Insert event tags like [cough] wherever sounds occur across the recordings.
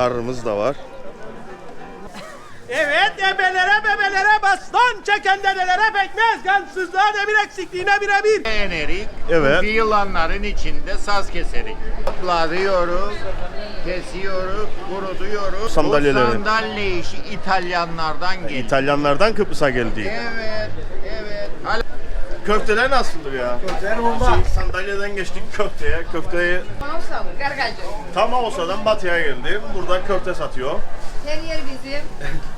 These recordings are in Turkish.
narımız da var. Evet ebelere bebelere baston çeken delelere pekmez gansızlığa demir eksikliğine birebir. Beğenerek Evet. yılanların içinde saz keserik. Toplarıyoruz, kesiyoruz, kurutuyoruz. Sandalyeleri. Bu sandalye işi İtalyanlardan geliyor. İtalyanlardan Kıbrıs'a geldi. evet, evet. Hala- Köfteler nasıldır ya? Şimdi sandalyeden geçtik köfteye. Köfteyi Mausa, gargacı. tam Ağustos'tan Batı'ya geldim. Burada köfte satıyor. Her yer bizim.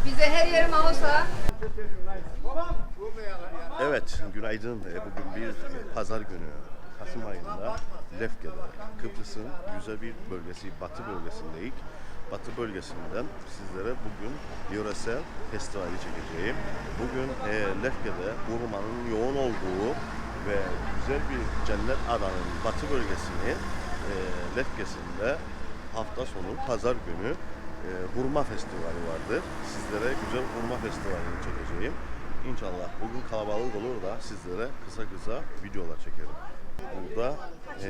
Bize her yer Mausa. Evet, günaydın. E, Bugün bir pazar günü. Kasım ayında Lefke'de, Kıbrıs'ın güzel bir bölgesi, Batı bölgesindeyiz. Batı bölgesinden sizlere bugün yöresel festivali çekeceğim. Bugün e, Lefke'de hurmanın yoğun olduğu ve güzel bir cennet adanın batı bölgesini e, Lefke'sinde hafta sonu pazar günü e, hurma festivali vardır. Sizlere güzel hurma festivalini çekeceğim. İnşallah bugün kalabalık olur da sizlere kısa kısa videolar çekerim. Burada e,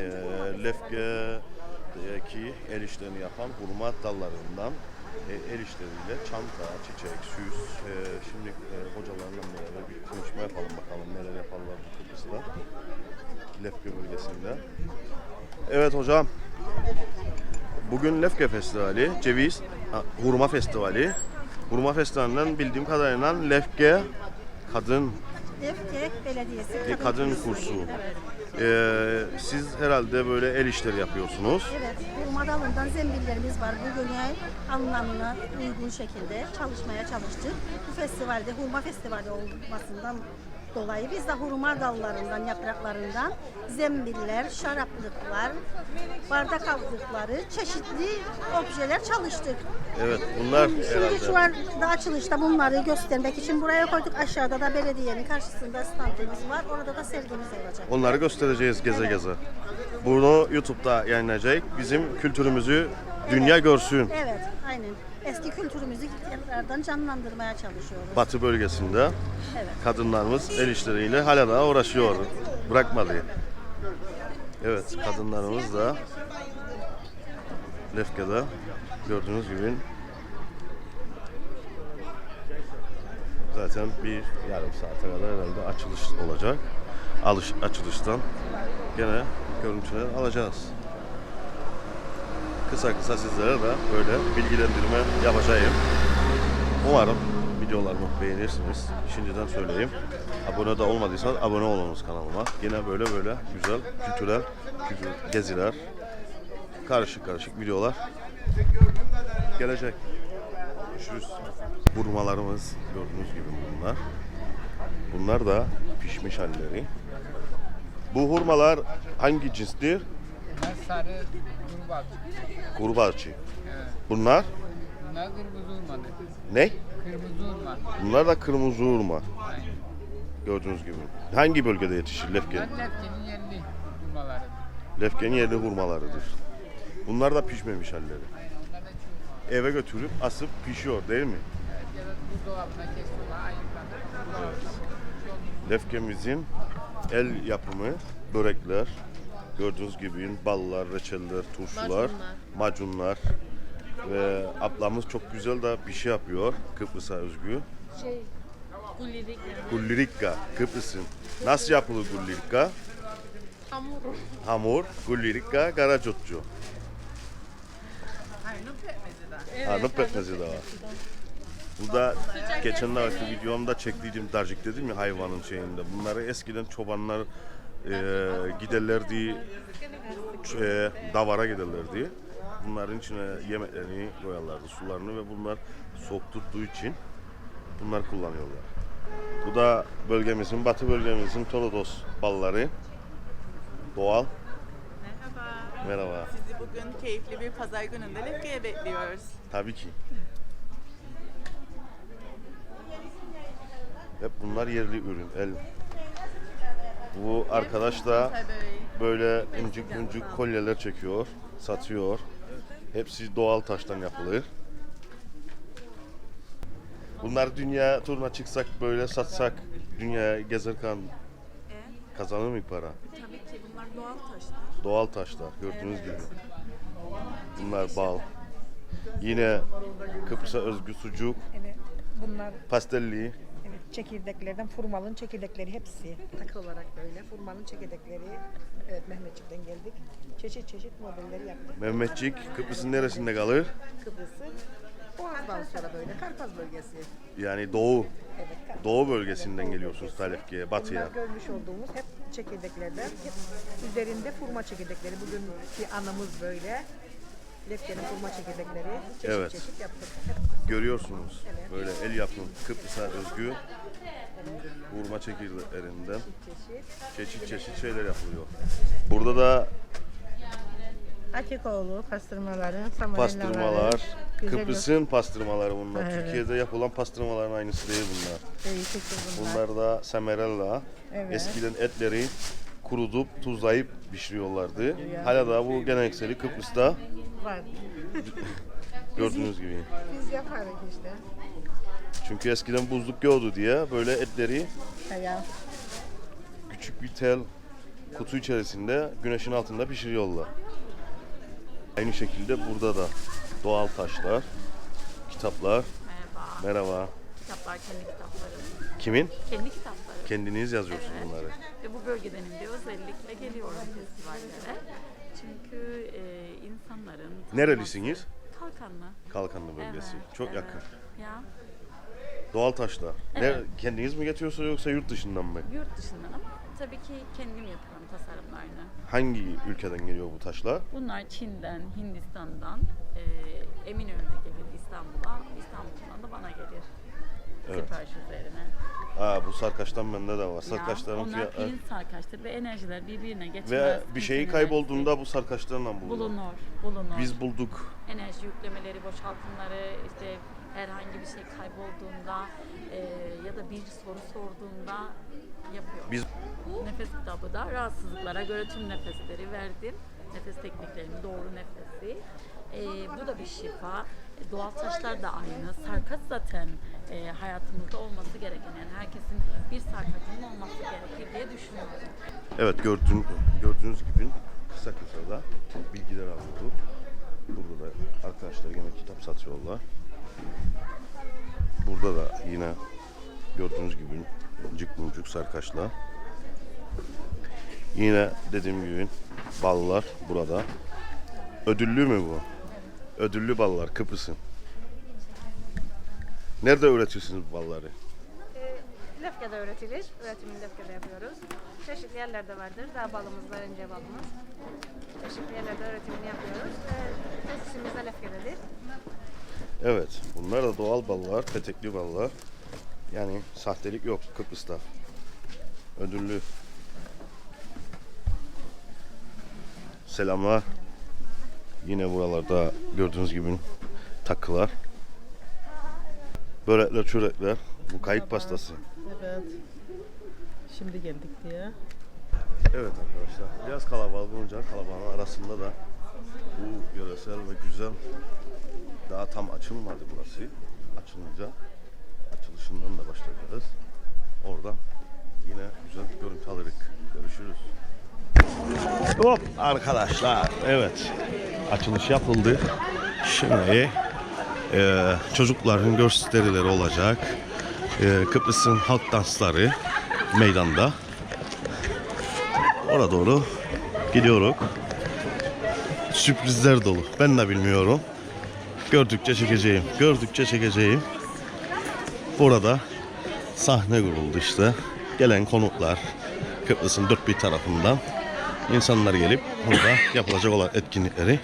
Lefke'deki el işlerini yapan hurma dallarından e, el işleriyle çanta, çiçek, süs. E, şimdi e, hocalarla beraber bir konuşma yapalım bakalım neler yaparlar bu Kıbrıs'ta. Lefke bölgesinde. Evet hocam. Bugün Lefke Festivali, ceviz, hurma festivali. Hurma festivalinden bildiğim kadarıyla Lefke kadın Lefke Belediyesi e, kadın kursu. Ee, siz herhalde böyle el işleri yapıyorsunuz. Evet, hurma dalından zembillerimiz var. Bugüne anlamına uygun şekilde çalışmaya çalıştık. Bu festivalde hurma festivali olmasından dolayı biz de hurma dallarından, yapraklarından zembiller, şaraplıklar, bardak altlıkları, çeşitli objeler çalıştık. Evet bunlar Şimdi şu herhalde. anda açılışta bunları göstermek için buraya koyduk. Aşağıda da belediyenin karşısında standımız var. Orada da sergimiz olacak. Onları göstereceğiz geze geze. Bunu YouTube'da yayınlayacak. Bizim kültürümüzü dünya görsün. Evet, aynen. Eski kültürümüzü tekrardan canlandırmaya çalışıyoruz. Batı bölgesinde Evet. kadınlarımız el işleriyle hala daha uğraşıyor. Bırakmadı. Evet kadınlarımız da Lefke'de gördüğünüz gibi zaten bir yarım saate kadar herhalde açılış olacak. Alış, açılıştan gene görüntüler alacağız. Kısa kısa sizlere de böyle bilgilendirme yapacağım. Umarım videolarımı beğenirsiniz. Şimdiden söyleyeyim. Abone de olmadıysanız abone olunuz kanalıma. Yine böyle böyle güzel kültürel kültür geziler, karışık karışık videolar gelecek. Görüşürüz. Hurmalarımız gördüğünüz gibi bunlar. Bunlar da pişmiş halleri. Bu hurmalar hangi cinstir? Bunlar sarı kurbağa. Kurbağaçı. Evet. Bunlar Bunlar kırmızı hurma. ne? Kırmızı hurma. Bunlar da kırmızı hurma. Aynen. Gördüğünüz gibi. Hangi bölgede yetişir? Bunlar Lefke'nin yerli hurmaları. Lefke'nin yerli hurmalarıdır. Bunlar da pişmemiş halleri. Aynen onlar da çiğ hurma. Eve götürüp asıp pişiyor değil mi? Evet, ya da buzdolabına kesiyorlar, ayıklanıyor. Lefke'mizin el yapımı börekler, gördüğünüz gibi ballar, reçeller, turşular, macunlar ve ablamız çok güzel de bir şey yapıyor Kıbrıs'a özgü. Şey, gulilik Gullirikka, Kıbrıs'ın. Nasıl yapılır gullirikka? hamur. Hamur, gullirikka, Arnavut pekmezi de var. Bu da geçenlerde videomda çektiydim darcık dedim ya hayvanın şeyinde. Bunları eskiden çobanlar e, giderlerdi, e, davara giderlerdi. Bunların içine yemeklerini koyarlardı, sularını ve bunlar soğuk tuttuğu için bunlar kullanıyorlar. Bu da bölgemizin, batı bölgemizin Torodos balları. Doğal. Merhaba. Merhaba. Bugün keyifli bir pazar gününde Lefke'ye bekliyoruz. Tabii ki. Hep bunlar yerli ürün. El. Bu arkadaş da böyle incik incik kolyeler çekiyor, satıyor. Hepsi doğal taştan yapılır. Bunlar dünya turuna çıksak böyle satsak dünya gezerken kazanır mı para? Tabii ki bunlar doğal taşlar. Doğal taşlar gördüğünüz gibi. Bunlar bal. Yine Kıbrıs'a özgü sucuk, Evet. Bunlar pastelli. evet, çekirdeklerden furmalın çekirdekleri hepsi takı olarak böyle. Furmalın çekirdekleri evet Mehmetçik'ten geldik. Çeşit çeşit modelleri yaptık. Mehmetçik Kıbrıs'ın neresinde kalır? Kıbrıs'ı Boğaz'dan sonra böyle Karpaz bölgesi. Yani doğu, Evet. Karpaz. doğu bölgesinden geliyorsunuz Talefke'ye, batıya. Bunlar görmüş olduğumuz hep çekirdeklerden. Hep üzerinde furma çekirdekleri. Bugünkü anımız böyle. Lefke'nin furma çekirdekleri. Çeşit Evet. çeşit yaptık. Görüyorsunuz böyle el yapımı Kıbrıs'a özgü vurma çekirdeklerinden çeşit. çeşit çeşit şeyler yapılıyor. Burada da Akikoğlu pastırmaları, pastırmalar, Güzel Kıbrıs'ın pastırmaları bunlar. Evet. Türkiye'de yapılan pastırmaların aynısı değil bunlar. Değişik bunlar. Bunlar da semerella. Evet. Eskiden etleri kurutup tuzlayıp pişiriyorlardı. Hala da bu gelenekseli Kıbrıs'ta Var. [laughs] gördüğünüz gibi. Biz yaparız işte. Çünkü eskiden buzluk yoktu diye böyle etleri Ya. küçük bir tel kutu içerisinde güneşin altında pişiriyorlar. Aynı şekilde burada da doğal taşlar, kitaplar. Merhaba. Merhaba. Kitaplar kendi kitapları. Kimin? Kendi kitapları. Kendiniz yazıyorsunuz Evet. bunları. Ve bu bölgeden de özellikle geliyorum festivallere. Çünkü e, insanların... Nerelisiniz? Kalkanlı. Kalkanlı bölgesi. Evet, Çok evet. yakın. Ya Doğal taşlar. Evet. Ne, kendiniz mi getiriyorsunuz yoksa yurt dışından mı? yurt dışından ama tabii ki kendim yapıyorum tasarımlarını. Hangi ülkeden geliyor bu taşlar? Bunlar Çin'den, Hindistan'dan, e, Eminönü'ne gelir İstanbul'a, İstanbul'dan da bana gelir. Evet. Sipariş üzerine. Aa, bu sarkaçtan bende de var. Sarkaçların onlar fiyatları. pirinç sarkaçtır ve enerjiler birbirine geçmez. Ve bir şeyi Kesinlikle. kaybolduğunda bu sarkaçlarla bulunur. bulunur, bulunur. Biz bulduk. enerji yüklemeleri, boşaltımları, işte herhangi bir şey kaybolduğunda e, ya da bir soru sorduğunda yapıyor. Biz Nefes kitabı da rahatsızlıklara göre tüm nefesleri verdim. Nefes tekniklerinin doğru nefesi. E, bu da bir şifa. E, doğal taşlar da aynı. Sarkaç zaten e, hayatımızda olması gereken. Yani herkesin bir sarkaçının olması gerekir diye düşünüyorum. Evet gördüğün, gördüğünüz gibi kısa kısa da bilgiler aldık. Burada da arkadaşlar yine kitap satıyorlar. Burada da yine gördüğünüz gibi cık mucuk sarkaçlar. Yine dediğim gibi ballar burada. Ödüllü mü bu? Ödüllü ballar Kıbrıs'ın. Nerede üretiyorsunuz bu balları? Lefke'de üretilir. Üretimini Lefke'de yapıyoruz. Çeşitli yerlerde vardır. Dağ balımız var, ince balımız. Çeşitli yerlerde üretimini yapıyoruz. Ee, Tesisimiz de Lefke'dedir. Evet, bunlar da doğal ballar, petekli ballar. Yani sahtelik yok Kıbrıs'ta. Ödüllü. Selamlar. Yine buralarda gördüğünüz gibi takılar. Börekler, çörekler. Bu kayık pastası. Evet. Şimdi geldik diye. Evet arkadaşlar, biraz kalabalık olunca kalabalığın arasında da bu yöresel ve güzel daha tam açılmadı burası. Açılınca açılışından da başlayacağız. Orada yine güzel görüntü alırız. Görüşürüz. Hop arkadaşlar, evet açılış yapıldı. Şimdi e, çocukların gösterileri olacak. E, Kıbrıs'ın halk dansları meydanda. Oraya doğru gidiyoruz. Sürprizler dolu. Ben de bilmiyorum. Gördükçe çekeceğim. Gördükçe çekeceğim. Burada sahne kuruldu işte. Gelen konuklar Kıbrıs'ın dört bir tarafından insanlar gelip burada yapılacak olan etkinlikleri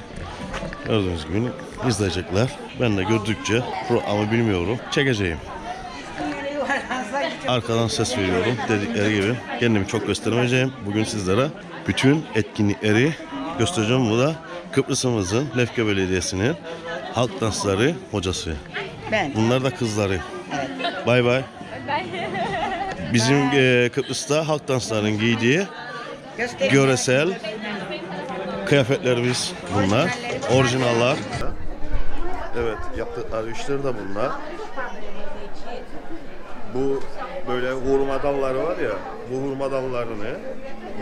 gördüğünüz gibi izleyecekler. Ben de gördükçe programı bilmiyorum. Çekeceğim. Arkadan ses veriyorum dedikleri gibi. Kendimi çok göstermeyeceğim. Bugün sizlere bütün etkinlikleri göstereceğim. Bu da Kıbrıs'ımızın Lefke Belediyesi'nin halk dansları hocası. Ben. Bunlar da kızları. Bay bay. Bizim e, Kıbrıs'ta halk danslarının giydiği göresel kıyafetlerimiz bunlar. Orijinallar. Evet yaptıkları işler de bunlar. Bu böyle hurma dalları var ya, bu hurma dallarını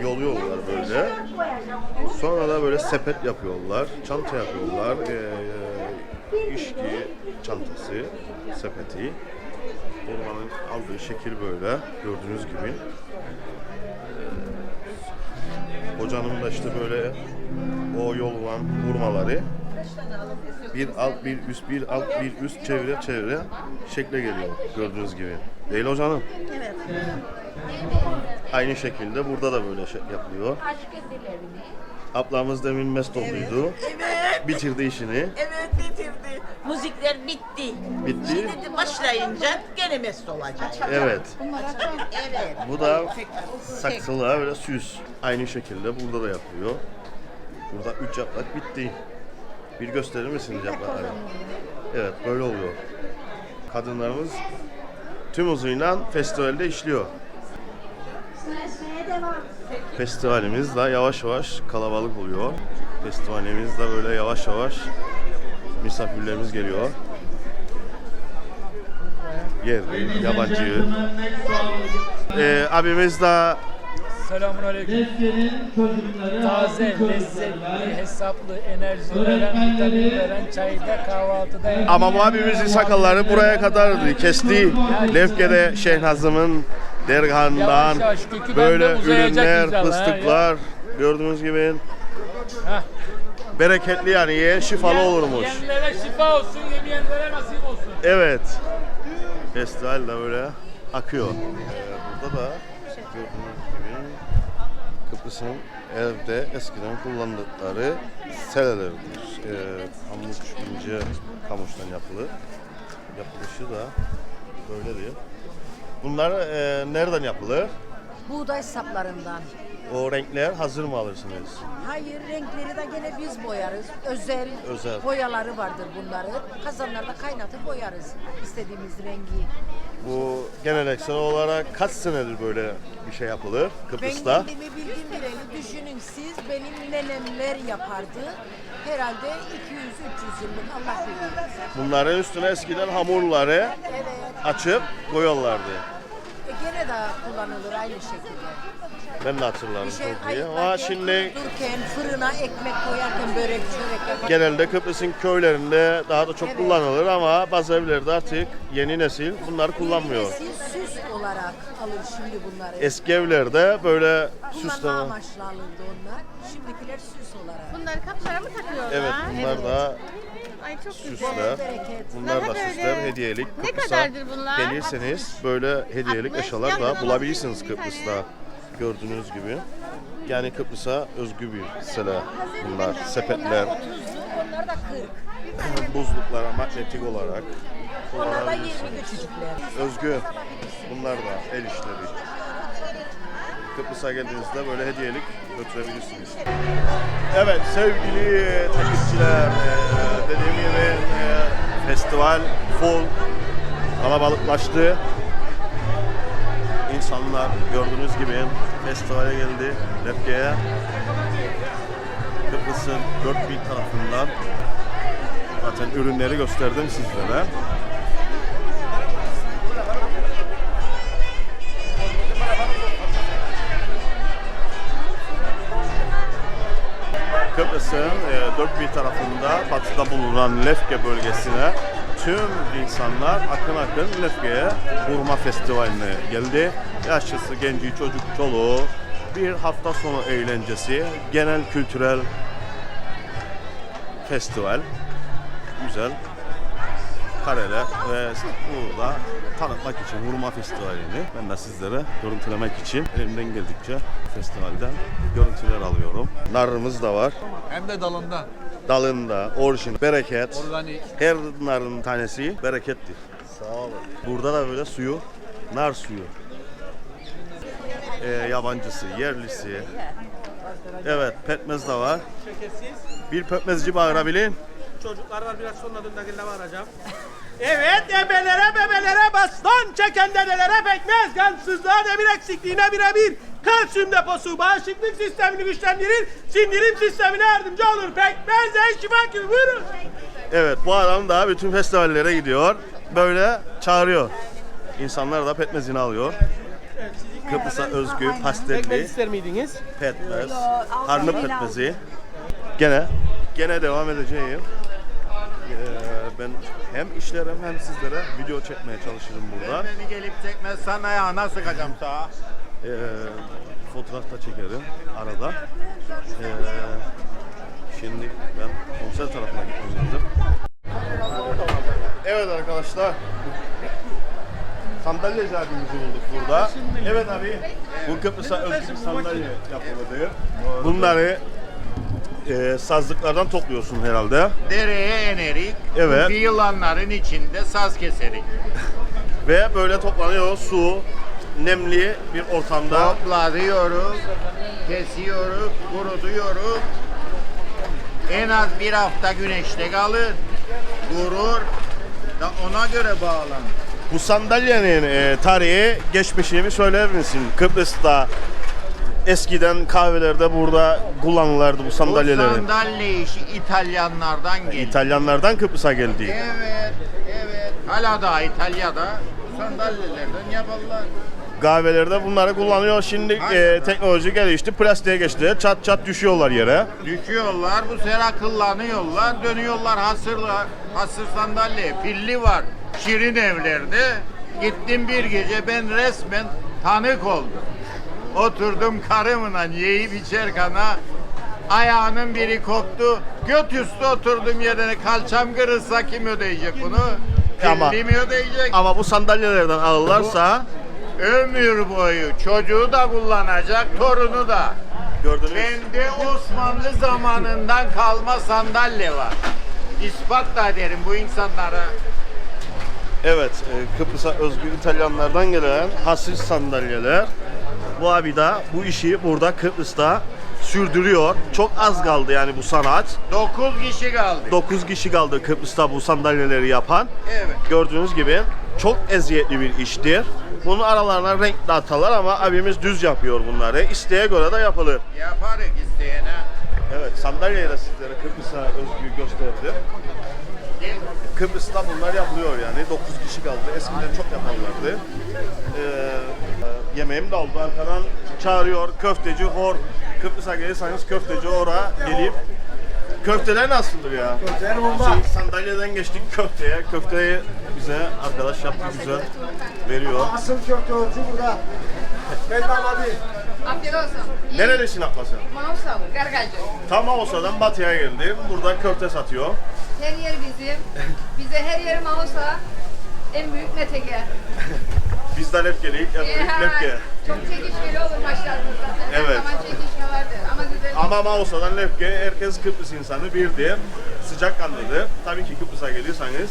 yoluyorlar böyle. Sonra da böyle sepet yapıyorlar, çanta yapıyorlar. Ee, içki çantası, sepeti. Hurmanın aldığı şekil böyle gördüğünüz gibi. Ee, Hocanın da işte böyle o yollanan hurmaları bir alt bir üst bir alt bir üst çevire çevire şekle geliyor gördüğünüz gibi. Değil hocanım. Evet. Aynı şekilde burada da böyle şey yapılıyor. Ablamız demin mest olduydu. Evet, Bitirdi işini. evet bitirdi. Müzikler bitti. Bitti. Şimdi başlayınca gene mest olacak. Evet. Evet. Bu da saksılığa böyle süs. Aynı şekilde burada da yapılıyor. Burada üç yaprak bitti. Bir gösterir misiniz yaprakları? Evet böyle oluyor. Kadınlarımız tüm hızıyla festivalde işliyor. Festivalimiz de yavaş yavaş kalabalık oluyor. Festivalimiz de böyle yavaş yavaş misafirlerimiz geliyor. Yerli, yabancı. Ee, abimiz de Selamun aleyküm. Taze, lezzetli, hesaplı, enerji veren, vitamin veren çayda, kahvaltıda ama bu abimizin sakalları buraya kadardı. Kesti. Lefke'de Şehnazım'ın dergahından Yavaş yavaş kökü böyle ürünler, fıstıklar gördüğünüz gibi Heh. bereketli yani ye şifalı olurmuş. Yiyenlere şifa olsun, yemeyenlere nasip olsun. Evet. Festival de böyle akıyor. Ee, burada da gördüğünüz gibi Kıbrıs'ın evde eskiden kullandıkları selelerdir. Ee, pamuk, ince kamıştan yapılır. Yapılışı da böyledir. Bunlar e, nereden yapılır? Buğday saplarından. O renkler hazır mı alırsınız? Hayır renkleri de gene biz boyarız. Özel, Özel. boyaları vardır bunların. Kazanlarda kaynatıp boyarız istediğimiz rengi. Bu geleneksel olarak kaç senedir böyle bir şey yapılır Kıbrıs'ta? Ben kendimi bildiğim bileli düşünün siz benim nenemler yapardı. Herhalde 200-300 yıllık Allah bilir. Bunların üstüne eskiden hamurları Evet. açıp koyuyorlardı. Gene de kullanılır aynı şekilde. Ben de hatırlarım şey çok iyi. Ama şimdi kururken, fırına ekmek koyarken börek, çörek yapar. genelde Kıbrıs'ın köylerinde daha da çok Evet. kullanılır ama bazı evlerde artık yeni nesil bunları kullanmıyor. Nesil süs olarak alır şimdi bunları. Eski evlerde böyle Kullanma süsleme. amaçlı alırdı onlar. Şimdikiler süs olarak. Bunları kapılara mı takıyorlar? Evet bunlar da Ay çok güzel. süsler. Bereket. Bunlar da Daha böyle- süsler, hediyelik. Ne Kıbrıs'a kadardır bunlar? Gelirseniz böyle hediyelik 60, eşyalar da bulabilirsiniz bir Kıbrıs'ta. tane. Gördüğünüz gibi. Yani Kıbrıs'a özgü bir sele bunlar, sepetler. Onlar da 40. buzluklara magnetik olarak Onlar da 20 kullanabilirsiniz. küçücükler. Özgü. Bunlar da el işleri. Kıbrıs'a geldiğinizde böyle hediyelik götürebilirsiniz. Evet sevgili takipçiler, eee, dediğim gibi eee, festival full kalabalıklaştı. İnsanlar gördüğünüz gibi festivale geldi Lefke'ye. Kıbrıs'ın dört bir tarafından Zaten ürünleri gösterdim sizlere. Kıbrıs'ın e, dört bir tarafında batıda bulunan Lefke bölgesine tüm insanlar akın akın Lefke'ye hurma festivaline geldi. Yaşlısı, genci, çocuk, çoluğu bir hafta sonu eğlencesi, genel kültürel festival güzel kareler ve burada tanıtmak için Hurma Festivali'ni ben de sizlere görüntülemek için elimden geldikçe festivalden görüntüler alıyorum. Narımız da var. Hem de dalından. Dalında, orijinal, bereket. Organik. Her narın tanesi berekettir. Sağ olun. Burada da böyle suyu, nar suyu. Ee, yabancısı, yerlisi. Evet, pekmez de var. Bir pekmezci bağırabilin. Çocuklar var biraz sonra döndakinde varacağım. Evet ebelere bebelere baston çeken dedelere pekmez kansızlığa demir eksikliğine birebir kalsiyum deposu bağışıklık sistemini güçlendirir sindirim sistemine yardımcı olur pekmez en şifa gibi buyurun. Evet bu adam da bütün festivallere gidiyor. Böyle çağırıyor. İnsanlar da pekmezini alıyor. Kıbrıs'a özgü Pekmez pastelli ister miydiniz? pekmez, harnı pekmezi. Gene, gene devam edeceğim. Ee, ben hem işlerim hem sizlere video çekmeye çalışırım burada. Ben beni gelip çekmezsen ayağına sıkacağım sağa. Ee, fotoğraf da çekerim arada. Ee, şimdi ben konser tarafına gitmem lazım. Evet arkadaşlar. Sandalyeci abimizi bulduk burada. Evet abi. Bu Kıbrıs'a özgü bir sandalye yapıldı. Bunları e, sazlıklardan topluyorsun herhalde. Dereye enerik. Evet. Bu yılanların içinde saz keserik. Ve böyle toplanıyor su, nemli bir ortamda. Toplarıyoruz, kesiyoruz, kurutuyoruz. En az bir hafta güneşte kalır, kurur da ona göre bağlanır. Bu sandalyenin e, tarihi, geçmişini söyler misin? Kıbrıs'ta eskiden kahvelerde burada kullanılırdı bu Bu sandalyeleri. sandalye işi İtalyanlardan geldi. İtalyanlardan Kıbrıs'a geldi. Evet, evet. Hala da İtalya'da sandalyelerden yaparlar. Kahvelerde bunları kullanıyor. Şimdi e, teknoloji gelişti, plastiğe geçti. Çat çat düşüyorlar yere. Düşüyorlar, bu sefer akıllanıyorlar, dönüyorlar hasırla, hasır sandalye, pilli var. Şirin evlerde. Gittim bir gece ben resmen tanık oldum. Oturdum karımla yiyip içerken ha, ayağının biri koptu. Göt üstü oturdum yerine kalçam kırılsa kim ödeyecek bunu? Ama- mi ödeyecek? Ama bu sandalyelerden alırlarsa Ömür boyu çocuğu da kullanacak, torunu da. gördünüz. Bende Osmanlı zamanından kalma sandalye var. İspat da ederim bu insanlara. Evet, e, Kıbrıs'a özgü İtalyanlardan gelen hasis sandalyeler. Bu abi de bu işi burada Kıbrıs'ta sürdürüyor. Çok az kaldı yani bu sanat. 9 kişi kaldı. 9 kişi kaldı Kıbrıs'ta bu sandalyeleri yapan. Evet. Gördüğünüz gibi çok eziyetli bir iştir. Bunun aralarına renk de atarlar ama abimiz düz yapıyor bunları. İsteğe göre de yapılır. Yaparız isteyene. Evet, sandalyeyi de sizlere Kıbrıs'a özgü gösterdim. Kıbrıs'ta bunlar yapılıyor yani. 9 kişi kaldı. Eskiden çok yaparlardı. Ee, e, yemeğim de oldu. Arkadan çağırıyor köfteci hor. Kıbrıs'a gelirseniz köfteci hora gelip Köfteler nasıldır ya? Köfteler bomba. Sandalyeden geçtik köfteye. Köfteyi bize arkadaş yaptı güzel veriyor. Asıl köfte ölçü burada. Ben damadı. Afiyet olsun. Nerelisin ablası? Mausa, gargacı. Tam Ağustos'tan batıya geldim. Burada köfte satıyor. Her yer bizim. Bize her yer Mausa. En büyük metege. Biz de Lefke'liyiz. En büyük Lefke. Çok çekişmeli olur maçlarımızda. Her Evet. zaman çekişme vardır. Ama güzel. Ama Mausa'dan Lefke herkes Kıbrıs insanı birdir. Sıcakkanlıdır. Tabii ki Kıbrıs'a geliyorsanız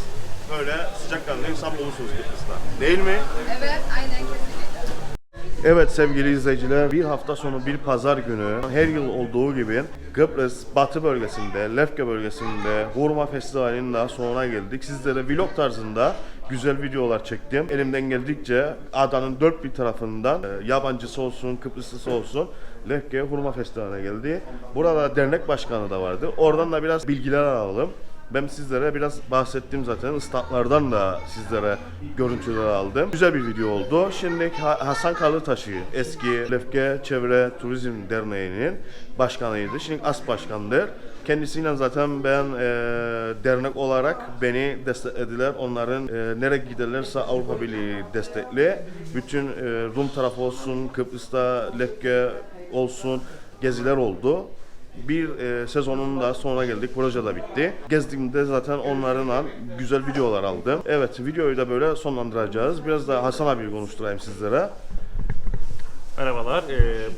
böyle sıcakkanlı insan bulursunuz Kıbrıs'ta. Değil mi? Evet, aynen kesinlikle. Evet sevgili izleyiciler bir hafta sonu bir pazar günü her yıl olduğu gibi Kıbrıs Batı bölgesinde Lefke bölgesinde Hurma Festivali'nin daha sonuna geldik. Sizlere vlog tarzında güzel videolar çektim. Elimden geldikçe adanın dört bir tarafından e, yabancısı olsun Kıbrıslısı olsun Lefke Hurma Festivali'ne geldi. Burada dernek başkanı da vardı. Oradan da biraz bilgiler alalım. Ben sizlere biraz bahsettim zaten. Istatlardan da sizlere görüntüler aldım. Güzel bir video oldu. Şimdi Ha- Hasan Kalıtaşı eski Lefke Çevre Turizm Derneği'nin başkanıydı. Şimdi as başkandır. Kendisiyle zaten ben e, dernek olarak beni desteklediler. Onların e, nereye giderlerse Avrupa Birliği destekli. Bütün e, Rum tarafı olsun, Kıbrıs'ta Lefke olsun geziler oldu. Bir e, sezonun da sonuna geldik. Proje de bitti. Gezdiğimde zaten onlarla güzel videolar aldım. Evet videoyu da böyle sonlandıracağız. Biraz da Hasan abi konuşturayım sizlere. Merhabalar. Ee,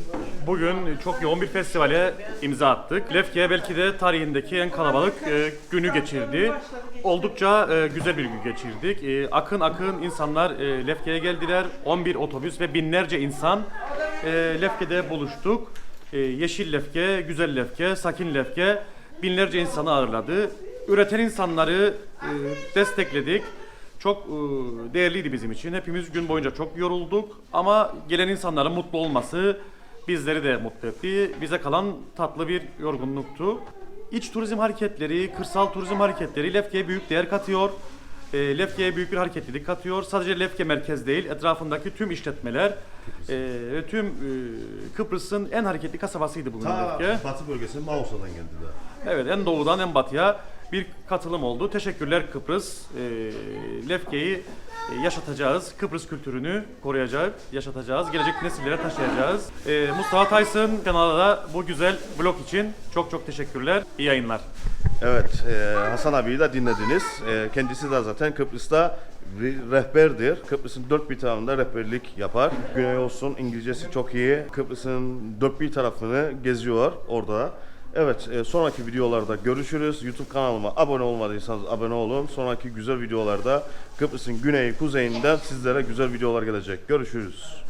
Bugün çok yoğun bir festivale imza attık. Lefke belki de tarihindeki en kalabalık e, günü geçirdi. Oldukça e, güzel bir gün geçirdik. E, Akın akın insanlar e, Lefke'ye geldiler. 11 otobüs ve binlerce insan e, Lefke'de buluştuk. E, Yeşil Lefke, Güzel Lefke, Sakin Lefke binlerce insanı ağırladı. Üreten insanları e, destekledik. Çok e, değerliydi bizim için. Hepimiz gün boyunca çok yorulduk ama gelen insanların mutlu olması bizleri de mutlu etti. Bize kalan tatlı bir yorgunluktu. İç turizm hareketleri, kırsal turizm hareketleri Lefke'ye büyük değer katıyor. E, Lefke'ye büyük bir hareketlilik katıyor. Sadece Lefke merkez değil, etrafındaki tüm işletmeler e, ve tüm e, Kıbrıs'ın en hareketli kasabasıydı bugün Ta Lefke. Batı bölgesi Mausa'dan geldiler. Evet en doğudan en batıya bir katılım oldu. Teşekkürler Kıbrıs. E, Lefke'yi yaşatacağız. Kıbrıs kültürünü koruyacak, yaşatacağız. Gelecek nesillere taşıyacağız. E, Mustafa Taysın kanalda bu güzel blog için çok çok teşekkürler. İyi yayınlar. Evet, e, Hasan abiyi de dinlediniz. E, kendisi de zaten Kıbrıs'ta bir rehberdir. Kıbrıs'ın dört bir tarafında rehberlik yapar. Güney olsun, İngilizcesi çok iyi. Kıbrıs'ın dört bir tarafını geziyor orada. Evet, e, sonraki videolarda görüşürüz. YouTube kanalıma abone olmadıysanız abone olun. Sonraki güzel videolarda Kıbrıs'ın güneyi, kuzeyinden sizlere güzel videolar gelecek. Görüşürüz.